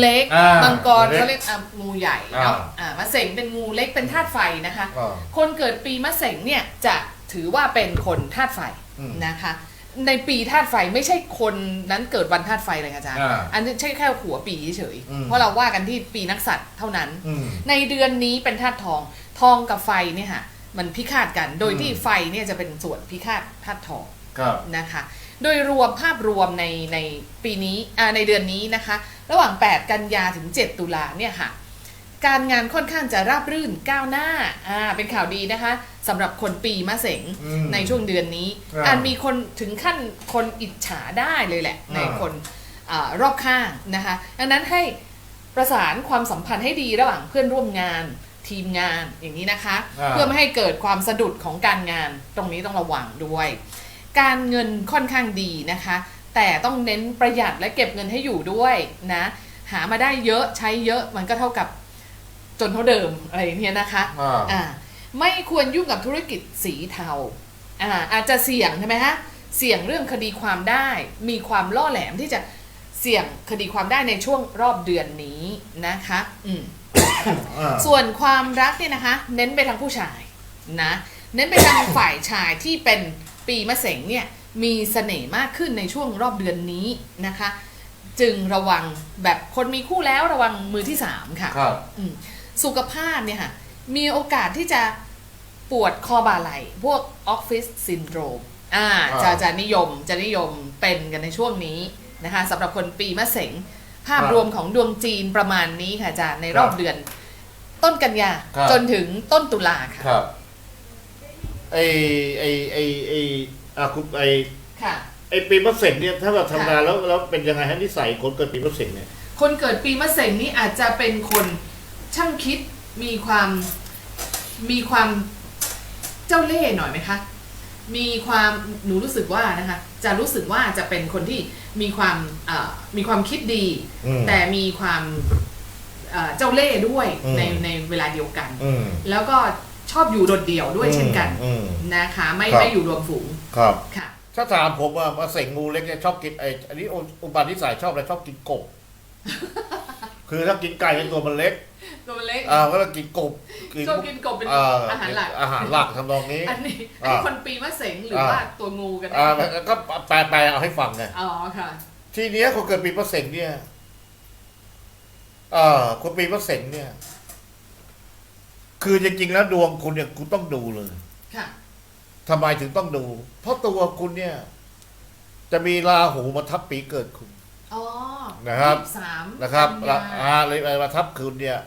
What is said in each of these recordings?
เล็กอ่ามังกรงูเล็กเขาเรียกอะงูใหญ่เนาะอ่า อ่ามะเสงเป็นงูเล็กเป็นธาตุไฟนะคะ อ่า คนเกิดปีมะเสงเนี่ยจะถือว่าเป็นคนธาตุไฟอืมนะคะ ในปีธาตุไฟไม่ใช่คนนั้นเกิดวันธาตุไฟเลยค่ะอาจารย์อ่าอันนี้ใช่แค่หัวปีเฉยอืมๆเพราะเราว่ากันที่ปีนักสัตว์เท่านั้น อืม ในเดือนนี้เป็นธาตุทองทองกับไฟเนี่ยค่ะมันพิฆาตกัน โดยที่อืม ไฟเนี่ยจะเป็นส่วนพิฆาตธาตุทองครับ นะคะ โดยรวมภาพรวมในในปีนี้อ่าในเดือนนี้นะคะ ระหว่าง 8 กันยาถึง 7 ตุลาเนี่ยค่ะ การงานค่อนข้างจะราบรื่นก้าวหน้าอ่าเป็นข่าวดีนะคะสำหรับคนปีมะเสงอืมในช่วงเดือนนี้ครับอาจมีคนถึงขั้นคนอิจฉาได้เลยแหละ ในอ่าคนอารอบข้างนะคะ ดังนั้นให้ประสานความสัมพันธ์ให้ดีระหว่างเพื่อนร่วมงานทีมงานอย่างนี้นะคะอ่าเพื่อไม่ให้เกิดความสะดุดของการงานตรงนี้ต้องระวังด้วย การเงินค่อนข้างดีนะคะ แต่ต้องเน้นประหยัดและเก็บเงินให้อยู่ด้วยนะ หามาได้เยอะใช้เยอะมันก็เท่ากับจนเท่าเดิมอะไรอย่างเงี้ยนะคะอ่าอ่าไม่ควรยุ่งกับธุรกิจสีเทาอ่าอาจจะเสี่ยงใช่ไหมฮะเสี่ยงเรื่องคดีความได้ มีความล่อแหลมที่จะเสี่ยงคดีความได้ในช่วงรอบเดือนนี้นะคะ อืมอ่าส่วนความรักเนี่ยนะคะ เน้นไปทางผู้ชายนะ เน้นไปทางฝ่ายชายที่เป็น ปีมะเสงเนี่ยมีเสน่ห์มากขึ้นในช่วงรอบเดือนนี้นะคะ จึงระวังแบบคนมีคู่แล้วระวังมือที่สามค่ะครับอืมสุขภาพเนี่ยค่ะมีโอกาสที่จะปวดคอบ่าไหล่พวกออฟฟิศซินโดรมอ่าอ่าจะจะนิยมจะนิยมเป็นกันในช่วงนี้นะคะสำหรับคนปีมะเสงภาพครับรวมของดวงจีนประมาณนี้ค่ะอาจารย์ในรอบครับเดือน ต้นกันยาครับจนถึงต้นตุลาค่ะครับ ไอไอไอไออะคุณไอค่ะ ไอปีมะเสงเนี่ยถ้าเราทำงานค่ะแล้วแล้วเป็นยังไงฮะนิสัยคนเกิดปีมะเสงเนี่ยคนเกิดปีมะเสงนี่อาจจะเป็นคนช่างคิดมีความมีความเจ้าเล่ห์หน่อยไหมคะ มีความหนูรู้สึกว่านะคะ จะรู้สึกว่าจะเป็นคนที่มีความเอ่อมีความคิดดี อืม แต่มีความเอ่อเจ้าเล่ห์ด้วยอืม ในในเวลาเดียวกัน อืม แล้วก็ ชอบอยู่โดดเดี่ยวด้วยเช่นกันอืมนะคะ ไม่ครับ ไม่อยู่รวมฝูงครับ ค่ะ ถ้าถามผมว่ามาเสงงูเล็กเนี่ยชอบกินไออันนี้อุปาทิสัยชอบอะไรชอบกินกบ คือถ้ากินไก่เป็นตัวมันเล็กตัวมันเล็กอ่าก็ต้องกินกบชอบกินกบเป็นอ่อาหารหลัก อาหารหลักทำนองนี้ อันนี้อ่าอันนี้คนปีมะเสงหรืออาว่าตัวงูกันแน่อ่าแล้วก็แปลแปลเอาให้ฟังไงอ๋อค่ะ ทีเนี้ยคนเกิดปีมะเสงเนี่ยอ่าคนปีมะเสงเนี่ย คือจริงๆแล้วดวงคุณเนี่ยคุณต้องดูเลยค่ะ ทำไมถึงต้องดู เพราะตัวคุณเนี่ย จะมีราหูมาทับปีเกิดคุณ อ๋อนะครับยี่สิสามนะครับกันละยาอาเลยอะไรมาทับคุณเนี่ย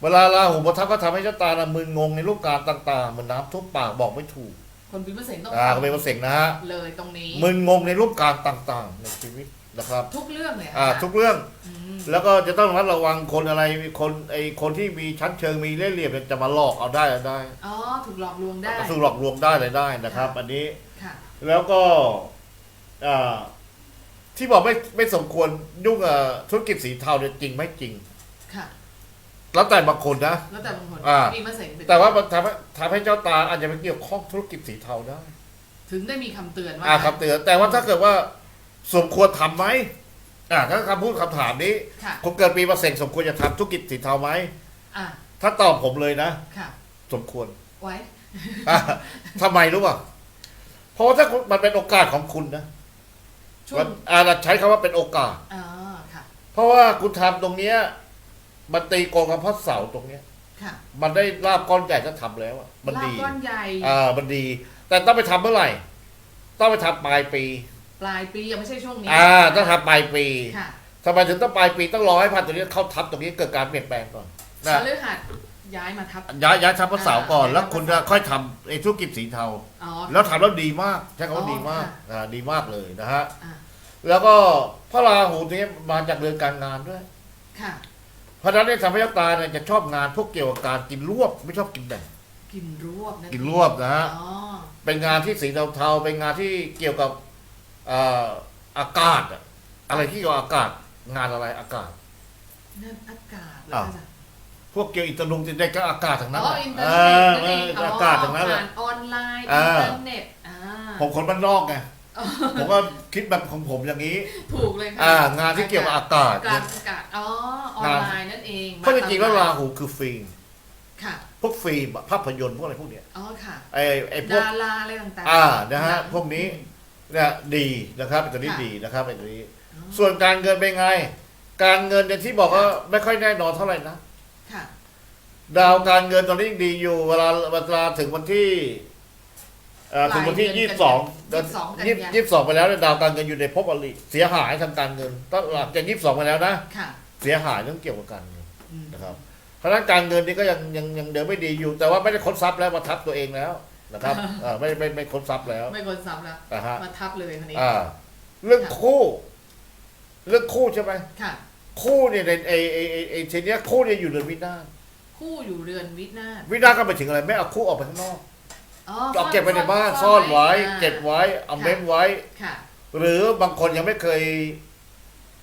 เวลาราหูมาทับก็ทำให้ชะตานะมึนงงในรูปการต่างๆเหมือนน้ำท่วมปากบอกไม่ถูกคนปีมะเสงต้องอ่าก็เป็นมะเสงนะฮะเลยตรงนี้ มึนงงในรูปการต่างๆในชีวิต นะครับทุกเรื่องเลยอ่าค่ะทุกเรื่อง อืมแล้วก็จะต้องระมัดระวังคนอะไรคนไอคนที่มีชั้นเชิงมีเล่ห์เหลี่ยมเนี่ยจะมาหลอกเอาได้เอาได้อ๋อถูกหลอกลวงได้สู้หลอกลวงได้เลยได้นะครับ อันนี้ ค่ะ แล้วก็อ่าที่บอกไม่ไม่สมควรยุ่งกับธุรกิจสีเทาเนี่ยจริงไหมจริง ค่ะ แล้วแต่บางคนนะ แล้วแต่บางคนอ่าปีมะเสงเป็นแต่ว่ามันทำให้ทำให้เจ้าตาอาจจะไปเกี่ยวข้องธุรกิจสีเทาได้ถึงได้มีคำเตือนว่า อ่าคำเตือนแต่ว่าถ้าเกิดว่า สมควรทำไหมอ่าถ้าคำพูดคำถามนี้ค่ะ คนเกิดปีมะเสงสมควรจะทำธุรกิจสีเทาไหมอ่าถ้าตอบผมเลยนะ ค่ะ สมควรไว้ อะทำไมรู้ป่ะเพราะว่าถ้ามันเป็นโอกาสของคุณนะช่วมังนอ่าเราใช้คำว่าเป็นโอกาสอ่าค่ะ เพราะว่าคุณทำตรงเนี้ยมันตีโกงกับพระเสาตรงเนี้ย ค่ะมันได้ลาบก้อนใหญ่ถ้าทำแล้วอะมันลาบดีก้อนใหญ่ อ่ามันดี แต่ต้องไปทำเมื่อไหร่ ต้องไปทำปลายปี ปลายปียังไม่ใช่ช่วงนี้อ่าต้องทำปลายปีค่ะทำไมถึงต้องปลายปีต้องรอให้พันตัวนี้เข้าทับตรงนี้เกิดการเปลี่ยนแปลงก่อนพนะฤหัสย้ายมาทับ ย้ายย้ายทับพระเสาก่อน อ่าแล้วคุณจะค่อยทำไอ้ธุรกิจสีเทา อ๋อ แล้วทำแล้วดีมากใช่คำว่าอ๋อดีมากค่ะอ่าดีมากเลยนะฮะอ่าแล้วก็พระราหูนี้มาจากเรือนการงานด้วย ค่ะ เพราะฉะนั้นเนี่ยทำให้ชะตาเนี่ยจะชอบงานพวกเกี่ยวกับการกินรวบไม่ชอบกินแบ่งกินรวบนั่นกินรวบนะฮะอ๋อเป็นงานที่สีเทาๆ เป็นงานที่เกี่ยวกับเอ่ออากาศอะอะไรที่เกี่ยวกับอากาศงานอะไรอากาศ นั่นอากาศเหรออ้าวอาจารย์พวกเกี่ยวอินเตอร์นุงติดได้ก็อากาศทั้งนั้นอ๋ออะอินเทอเอร์เน็ตอนั่นเองเอออากาศทั้งนั้นแหละผ่านออนไลน์อ่าอินเทอร์เน็ตอ่าผมคนบ้านนอกไงผมก็คิดแบบของผมอย่างนี้ ถูกเลยค่ะอ่างานที่เกี่ยวกับอากาศกลางอากาศอ๋อออนไลน์นั่นเองเพราะจริงๆแล้วราหูคือฟิล์มค่ะพวกฟิล์มอะภาพยนตร์พวกอะไรพวกเนี้ยอ๋อค่ะไอ้ไอ้พวก ดาราอะไรต่างๆอ่านะฮะค่พวกนี้ เนี่ยดีนะครับเป็นตัวนี้ค่ะ ดีนะครับเป็นตัวนี้อ๋อส่วนการเงินเป็นไง การเงินเนี่ยที่บอกว่าไม่ค่อยแน่นอนเท่าไหร่นะ ค่ะ ดาวการเงินตอนนี้ยังดีอยู่เวลาเวลาถึงวันที่เอ่อถึงวันที่ปลายเดืยี่อนสิบสองกันยายนยี่กันยายน ยี่สิบสองไปแล้วเนี่ยดาวการเงินอยู่ในภพอริเสียหายทางการเงินตั้งหลังจากยี่สิบสองไปแล้วนะค่ะเสียหายเรื่องเกี่ยวกับการเงินอืมนะครับเพราะฉะนั้นการเงินนี่ก็ยังยังยังเดินไม่ดีอยู่ แต่ว่าไม่ได้ค้นทรัพย์แล้วมาทับตัวเองแล้ว นะครับเอ่อไม่ไม่ไม่ค้นทรัพย์แล้วไม่คนซ้ำแล้ว นะฮะมาทับเลยคนนี้ อ่าเรื่องคู่ เรื่องคู่ใช่ไหมค่ะ คู่เนี่ยในไอไอไอไอทีเนี้ยคู่เนี่ยอยู่เดือนวินาศคู่อยู่เรือนวินาศวินาศก็หมายถึงอะไรไม่เอาคู่ออกไปข้างนอกอ๋อเอาเก็บไว้ในบ้านซ่อนไว้อ่าเก็บไว้เอาเม้มไว้ ค่ะ หรือบางคนยังไม่เคย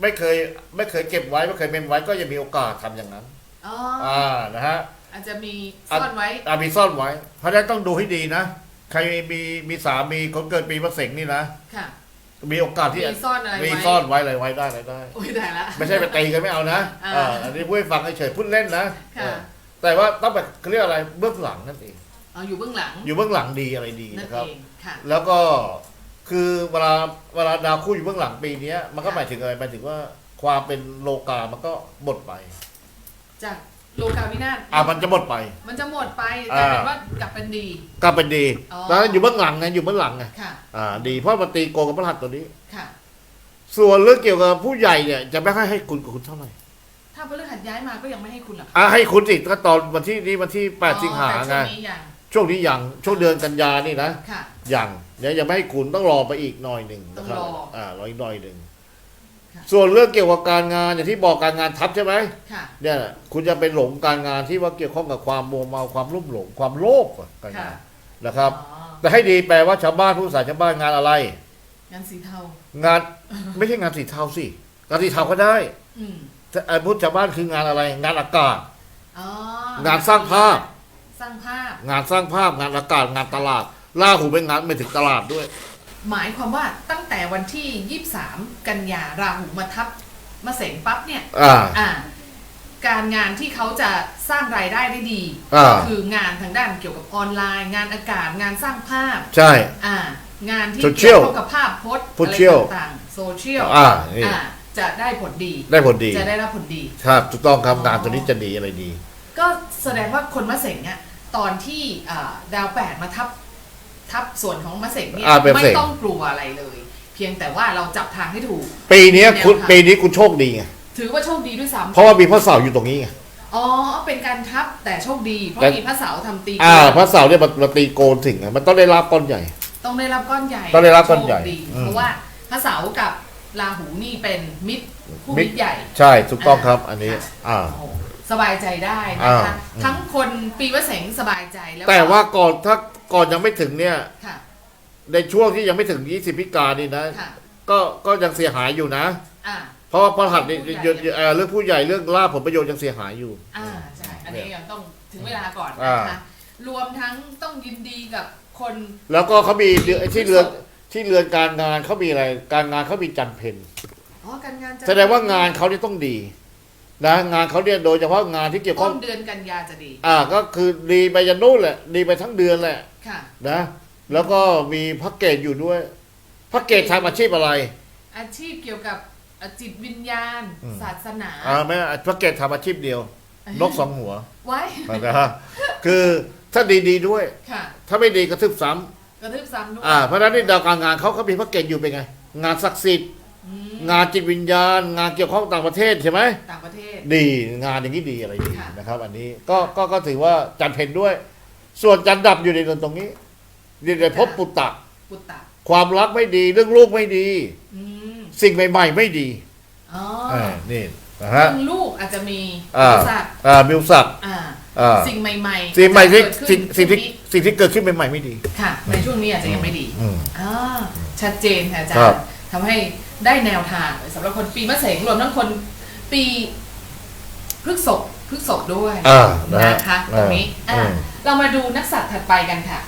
ไม่เคย ไม่เคยเก็บไว้ไม่เคยเม้มไว้ก็ยังมีโอกาสทำอย่างนั้น อ๋อ อ่านะฮะ อาจจะมีซ่อนไว้ อามีซ่อนไว้ เพราะฉะนั้นต้องดูให้ดีนะ ใครมีมีสามีคนเกิดปีมะเสงนี่นะ ค่ะ มีโอกาสที่มีซ่อนอะไรมีไว้ซ่อนไว้อะไรไว้ได้อะไรได้โอ้ยได้ละ ไม่ใช่ไปตีกันไม่เอานะอ่า เอ่าอันนี้พูดให้ฟังเฉยๆพูดเล่นนะค่ะเออแต่ว่าต้องแบบเขาเรียกอะไรเบื้องหลังนั่นเองอ๋ออยู่เบื้องหลังอยู่เบื้องหลังดีอะไรดีนั่นนะครับ เองค่ะ แล้วก็คือเวลาเวลาดาวคู่อยู่เบื้องหลังปีเนี้ย มันก็หมายถึงอะไรหมายถึงว่าความเป็นโลกา มันก็หมดไป จาก โลกาวินาศอ่ามันจะหมดไป มันจะหมดไปกอ่าลายเป็นว่ากลับเป็นดี ก็เป็นดีอ๋อแล้วอยู่เบื้องหลังไงอยู่เบื้องหลังไงค่ะ อ่า ดีเพราะมันตีโกงกับพระหัสตัวนี้ ค่ะ ส่วนเรื่องเกี่ยวกับผู้ใหญ่เนี่ยจะไม่ค่อยให้คุณกับคุณเท่าไหร่ถ้าพฤหัสย้ายมาก็ยังไม่ให้คุณหรอกค่ะอ่าให้คุณสิก็ตอนวันที่นี้วันที่แปดอ๋อสิงหาแต่ไงช่วงนี้ยังช่วงนี้ยังช่วงเดือนกันยานี่นะค่ะ ยังเดี๋ยวยังไม่ให้คุณต้องรอไปอีกหน่อยหนึ่งนะครับต้องรออ่อ่ารออีกหน่อยหนึ่งค่ะ ส่วนเรื่องเกี่ยวกับการงานอย่างที่บอกการงานทับใช่ไหมค่ะ เนี่ยคุณจะไปหลงการงานที่ว่าเกี่ยวข้องกับความมัวเมาความรุ่มหลงความโลภอะการค่ะงานนะครับ อ๋อ แต่ให้ดีแปลว่าชาวบ้านผู้สายชาวบ้านงานอะไร งานสีเทา งานไม่ใช่งานสีเทาสิงานสีเทาก็ได้อืมแต่ไอ้พุทธชาวบ้านคืองานอะไร งานอากาศ อ๋องานสร้างภาพ สร้างภาพ งานสร้างภาพงานอากาศงานตลาดล่าหูเป็นงานไม่ถึงตลาดด้วย หมายความว่าตั้งแต่วันที่ 23 กันยาราหูมาทับมาเสงปั๊บเนี่ยอ่า อ่า การงานที่เขาจะสร้างรายได้ได้ดี อ่า คืองานทางด้านเกี่ยวกับออนไลน์ งานอากาศงานสร้างภาพ ใช่ อ่า งานที่ Social เกี่ยวข้องกับภาพพจน์อะไร Social ต่างๆโซเชียลอ่านี่อ่าจะได้ผลดี ได้ผลดี จะได้รับผลดี ครับถูกต้องครับอ๋องานตัวนี้จะดีอะไรดี ก็แสดงว่าคนมะเสงเนี่ยตอนที่อ่าดาวแปดมาทับ ทับส่วนของมะเสงเนี่ยอ่าเป็นมะไม่เสงต้องกลัวอะไรเลย เพียงแต่ว่าเราจับทางให้ถูก ปีเนี้ยคุณแนวทางปีนี้คุณโชคดีไงถือว่าโชคดีด้วยซ้ำเพราะว่ามีพระเสาร์อยู่ตรงนี้ไง อ๋อเป็นการทับแต่โชคดี เพราะแต่ มีพระเสาร์ทำตีอ่าโกนพระเสาร์เนี่ยมันมันตีโกนถึงไงมันต้องได้รับก้อนใหญ่ ต้องได้รับก้อนใหญ่ต้องได้รับก้อนใหญ่โชคดีอืม เพราะว่าพระเสาร์กับราหูนี่เป็นมิตรคู่มิมิตรตรใหญ่ ใช่ถูกต้องครับ อันนี้ อ่า โอ้โหสบายใจได้นะคะอ่าอืมทั้งคนปีวะเสงสบายใจแล้วก็แต่ว่าก่อนถ้า ก่อนยังไม่ถึงเนี่ย ค่ะ ในช่วงที่ยังไม่ถึง 20 พิกานี่นะ ค่ะ ก็ก็ยังเสียหายอยู่นะ อ่า เพราะว่าพระหัสนี่ผู้ใหญ่เยอะเอ่อเรื่องผู้ใหญ่เรื่องลาภผลประโยชน์ยังเสียหายอยู่ อ่าใช่ อันนี้ยังต้องถึงเวลาก่อนอ่า นะคะ รวมทั้งต้องยินดีกับคนแล้วก็เขามีเรือนที่เรือนที่เรือนการงานเขามีอะไร การงานเขามีจันทร์เพนอ๋อการงานจะแสดงว่างานเขาเนี่ยต้องดีนะงานเขาเนี่ยโดยเฉพาะงานที่เกี่ยวข้ต้องนเดือนกันยาจะดี อ่าก็คือดีไปยันนู่นแหละ ดีไปทั้งเดือนแหละ ค่ะ นะ แล้วก็มีพระเกตอยู่ด้วยพระเกตทำอาชีพอะไรอาชีพเกี่ยวกับอะจิตวิญญาณอืมศาสนาอ่าไม่พระเกตทำอาชีพเดียว นกสองหัวไว้นะฮะคือถ้าดีๆด้วย ค่ะ ถ้าไม่ดีกระทึบซ้ำกระทืบซ้ำด้วยอ่า เพราะฉะนั้นในดาวการงานเขาเขามีพระเกตอยู่เป็นไง งานศักดิ์สิทธิ์ อืมงานจิตวิญญาณ งานเกี่ยวข้องต่างประเทศใช่ไหม ต่างประเทศ ดีงานอย่างนี้ดีอะไรดีค่ะ นะครับ อันนี้ก็ก็ก็ถือว่าจันทร์เพนด้วย ส่วนจันทร์ดับอยู่ในเรือนตรงนี้อยู่ในภพปุตตะ ปุตตะความรักไม่ดี เรื่องลูกไม่ดี อืมสิ่งใหม่ ๆ ไม่ดีอ๋ออ่านี่นะเรื่ฮะองลูกอาจจะมีอ่าสัตว์อ่ามิวสัก อ่าอ่า สิ่งใหม่ๆสิ่งใหม่ที่อาจจะเกิดขึ้สิ่งนสิ่งที่ช่วนี้สิ่งที่เกิดขึ้นใหม่ๆไม่ดี ค่ะ ในช่วงนี้อาจจะยังไม่ดีอืมอ่าชัดเจนค่ะอาจารครับ ย์ทำให้ได้แนวทางสำหรับคนปีมะเสงรวมทั้งคนปีพฤษภ พฤษภด้วยอ่านะฮะนะคะตรงนี้อ่าอ่าอืมเรามาดูนักสัตว์ถัดไปกันค่ะ